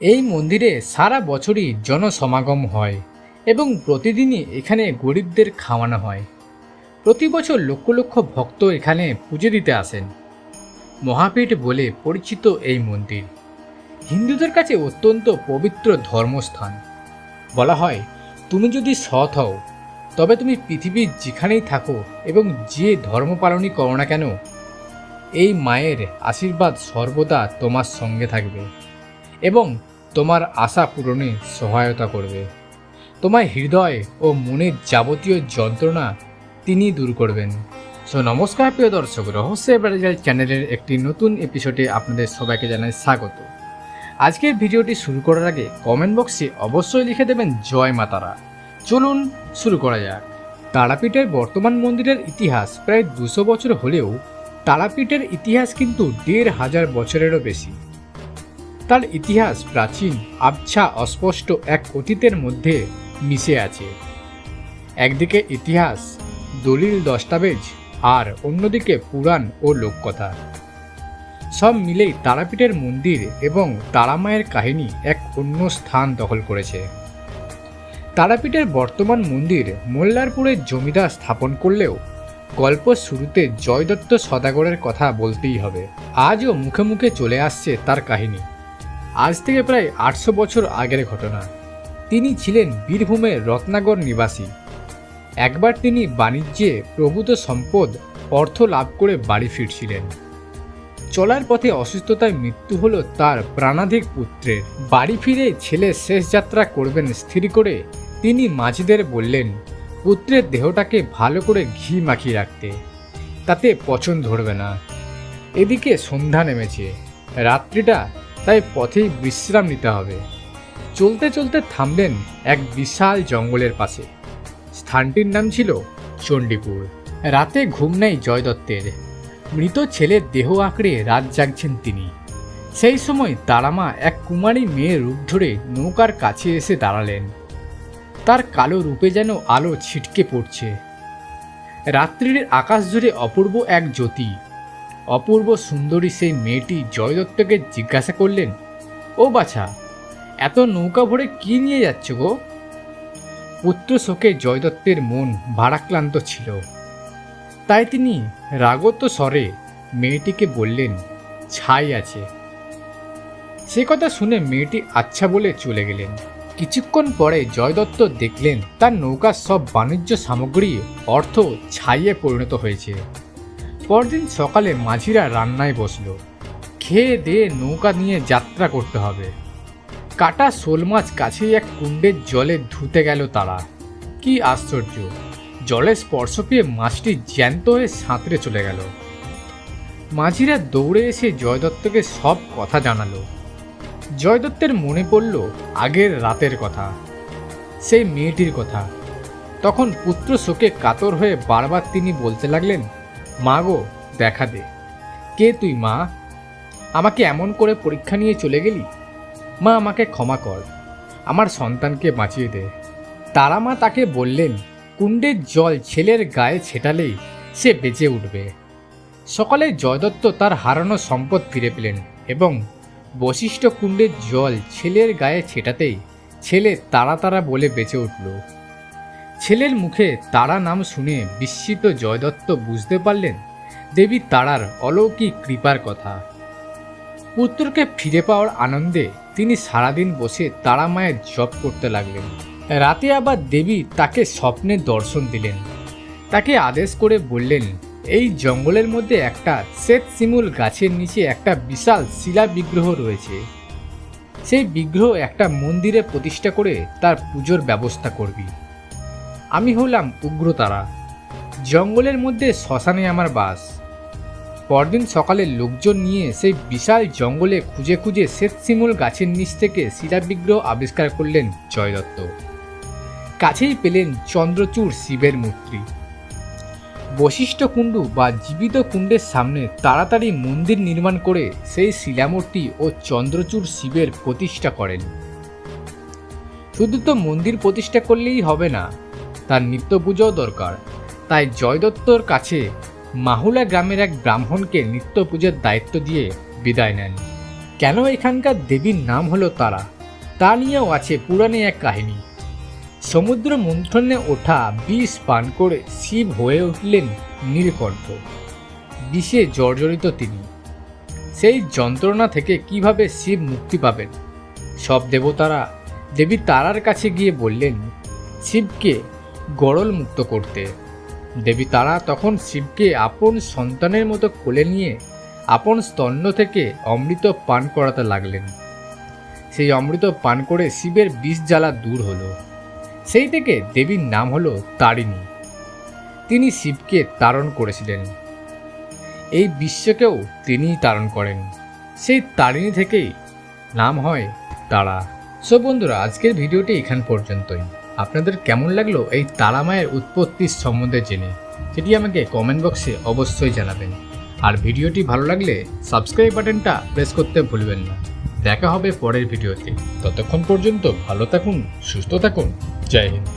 এই মন্দিরে সারা বছরই জনসমাগম হয় এবং প্রতিদিনই এখানে গরিবদের খাওয়ানো হয়। প্রতি বছর লক্ষ লক্ষ ভক্ত এখানে পুজো দিতে আসেন। মহাপীঠ বলে পরিচিত এই মন্দির। হিন্দুদের কাছে অত্যন্ত পবিত্র ধর্মস্থান। বলা হয়, তুমি যদি সৎ হও, তবে তুমি পৃথিবীর যেখানেই থাকো এবং যে ধর্ম পালনই করো না কেন, এই মায়ের আশীর্বাদ সর্বদা তোমার সঙ্গে থাকবে এবং তোমার আশা পূরণে সহায়তা করবে। তোমার হৃদয় ও মনের যাবতীয় যন্ত্রণা তিনি দূর করবেন। সো নমস্কার প্রিয় দর্শক রহস্য ব্রাজিল চ্যানেলের একটি নতুন এপিসোডে আপনাদের সবাইকে জানাই স্বাগত। আজকের ভিডিওটি শুরু করার আগে কমেন্ট বক্সে অবশ্যই লিখে দেবেন, জয় মাতারা চলুন শুরু করা যাক। তারাপীঠের বর্তমান মন্দিরের ইতিহাস প্রায় দুশো বছর হলেও তারাপীঠের ইতিহাস কিন্তু দেড় হাজার বছরেরও বেশি। তার ইতিহাস প্রাচীন, আবছা, অস্পষ্ট এক অতীতের মধ্যে মিশে আছে। একদিকে ইতিহাস, দলিল দস্তাবেজ, আর অন্যদিকে পুরাণ ও লোককথা। সব মিলেই তারাপীঠের মন্দির এবং তারামায়ের কাহিনী এক অন্য স্থান দখল করেছে। তারাপীঠের বর্তমান মন্দির মোল্লারপুরের জমিদার স্থাপন করলেও গল্প শুরুতে জয়দত্ত সদাগরের কথা বলতেই হবে। আজও মুখে মুখে চলে আসছে তার কাহিনী। আজ থেকে প্রায় আটশো বছর আগের ঘটনা। তিনি ছিলেন বীরভূমের রত্নাগর নিবাসী। একবার তিনি বাণিজ্যে প্রভূত সম্পদ, অর্থ লাভ করে বাড়ি ফিরছিলেন। চলার পথে অসুস্থতায় মৃত্যু হলো তার প্রাণাধিক পুত্রের। বাড়ি ফিরে ছেলে শেষ যাত্রা করবেন স্থির করে তিনি মাঝিদের বললেন, পুত্রের দেহটাকে ভালো করে ঘি মাখিয়ে রাখতে। তাতে পচন ধরবে না। এদিকে সন্ধ্যা নেমেছে। রাত্রিটা তাই পথেই বিশ্রাম নিতে হবে। চলতে চলতে থামলেন এক বিশাল জঙ্গলের পাশে। স্থানটির নাম ছিল চণ্ডীপুর। রাতে ঘুম নেই জয় দত্তের মৃত ছেলের দেহ আঁকড়ে রাত জাগছেন তিনি। সেই সময় তারামা এক কুমারী মেয়ের রূপ ধরে নৌকার কাছে এসে দাঁড়ালেন। তার কালো রূপে যেন আলো ছিটকে পড়ছে। রাত্রির আকাশ জুড়ে অপূর্ব এক জ্যোতি। অপূর্ব সুন্দরী সেই মেয়েটি জয়দত্তকে জিজ্ঞাসা করলেন, ও বাছা, এত নৌকা ভরে কি নিয়ে যাচ্ছ গো? পুত্র শোকে জয়দত্তের মন ভারাক্লান্ত ছিল। তাই তিনি রাগত স্বরে মেয়েটিকে বললেন, ছাই আছে। সে কথা শুনে মেয়েটি আচ্ছা বলে চলে গেলেন। কিছুক্ষণ পরে জয়দত্ত দেখলেন, তার নৌকার সব বাণিজ্য সামগ্রী অর্থ ছাইয়ে পরিণত হয়েছে। পরদিন সকালে মাঝিরা রান্নায় বসল। খেয়ে দিয়ে নৌকা নিয়ে যাত্রা করতে হবে। কাটা শোল মাছ কাছেই এক কুণ্ডের জলে ধুতে গেল তারা। কি আশ্চর্য! জলে স্পর্শ পেয়ে মাছটি জ্যান্ত হয়ে সাঁতরে চলে গেল। মাঝিরা দৌড়ে এসে জয়দত্তকে সব কথা জানালো। জয়দত্তের মনে পড়ল আগের রাতের কথা, সেই মেয়েটির কথা। তখন পুত্র শোকে কাতর হয়ে বারবার তিনি বলতে লাগলেন মা গো, দেখা দে। কে তুই, মা? আমাকে এমন করে পরীক্ষা নিয়ে চলে গেলি? মা, আমাকে ক্ষমা কর। আমার সন্তানকে বাঁচিয়ে দে। তারা মা তাকে বললেন, কুণ্ডের জল ছেলের গায়ে ছেটালেই সে বেঁচে উঠবে। সকালে জয়দত্ত তার হারানো সম্পদ ফিরে পেলেন এবং বশিষ্ঠ কুণ্ডের জল ছেলের গায়ে ছেটাতেই ছেলে তারা বলে বেঁচে উঠল। ছেলের মুখে তারা নাম শুনে বিস্মিত জয়দত্ত বুঝতে পারলেন দেবী তারার অলৌকিক কৃপার কথা। পুত্রকে ফিরে পাওয়ার আনন্দে তিনি সারাদিন বসে তারা মায়ের জপ করতে লাগলেন। রাতে আবার দেবী তাকে স্বপ্নে দর্শন দিলেন। তাকে আদেশ করে বললেন, এই জঙ্গলের মধ্যে একটা শ্বেত শিমুল গাছের নিচে একটা বিশাল শিলা বিগ্রহ রয়েছে। সেই বিগ্রহ একটা মন্দিরে প্রতিষ্ঠা করে তার পুজোর ব্যবস্থা করবি। আমি হলাম উগ্রতারা। জঙ্গলের মধ্যে শ্মশানে আমার বাস। পরদিন সকালে লোকজন নিয়ে সেই বিশাল জঙ্গলে খুঁজে খুঁজে শ্বেতশিমুল গাছের নিচ থেকে শিলা বিগ্রহ আবিষ্কার করলেন জয়দত্ত। কাছেই পেলেন চন্দ্রচূড় শিবের মূর্তি। বশিষ্ঠ কুণ্ডু বা জীবিত কুণ্ডের সামনে তাড়াতাড়ি মন্দির নির্মাণ করে সেই শিলামূর্তি ও চন্দ্রচূড় শিবের প্রতিষ্ঠা করেন। শুধু তো মন্দির প্রতিষ্ঠা করলেই হবে না তার নিত্য পুজোও দরকার। তাই জয়দত্তর কাছে মাহুলা গ্রামের এক ব্রাহ্মণকে নিত্য পুজোর দায়িত্ব দিয়ে বিদায় নেন। কেন এখানকার দেবীর নাম হলো তারা? তা নিয়েও আছে পুরাণে এক কাহিনী। সমুদ্র মন্থনে ওঠা বিষ পান করে শিব হয়ে উঠলেন নীলকণ্ঠ। বিষে জর্জরিত তিনি। সেই যন্ত্রণা থেকে কীভাবে শিব মুক্তি পাবেন? সব দেবতারা দেবী তারার কাছে গিয়ে বললেন, শিবকে গড়ল মুক্ত করতে। দেবী তারা তখন শিবকে আপন সন্তানের মতো কোলে নিয়ে আপন স্তন্য থেকে অমৃত পান করাতে লাগলেন। সেই অমৃত পান করে শিবের বিষ জ্বালা দূর হলো। সেই থেকে দেবীর নাম হলো তারিণী। তিনি শিবকে তারণ করেছিলেন। এই বিশ্বকেও তিনিই তারণ করেন। সেই তারিণী থেকেই নাম হয় তারা। সো বন্ধুরা, আজকের ভিডিওটি এখান পর্যন্তই। আপনাদের কেমন লাগল এই তারা মায়ের উৎপত্তির সম্বন্ধে জেনে? সেটি আমাকে কমেন্ট বক্সে অবশ্যই জানাবেন। আর ভিডিওটি ভালো লাগলে সাবস্ক্রাইব বাটনটা প্রেস করতে ভুলবেন না। দেখা হবে পরের ভিডিওতে। ততক্ষণ পর্যন্ত ভালো থাকুন, সুস্থ থাকুন। জয় হিন্দ।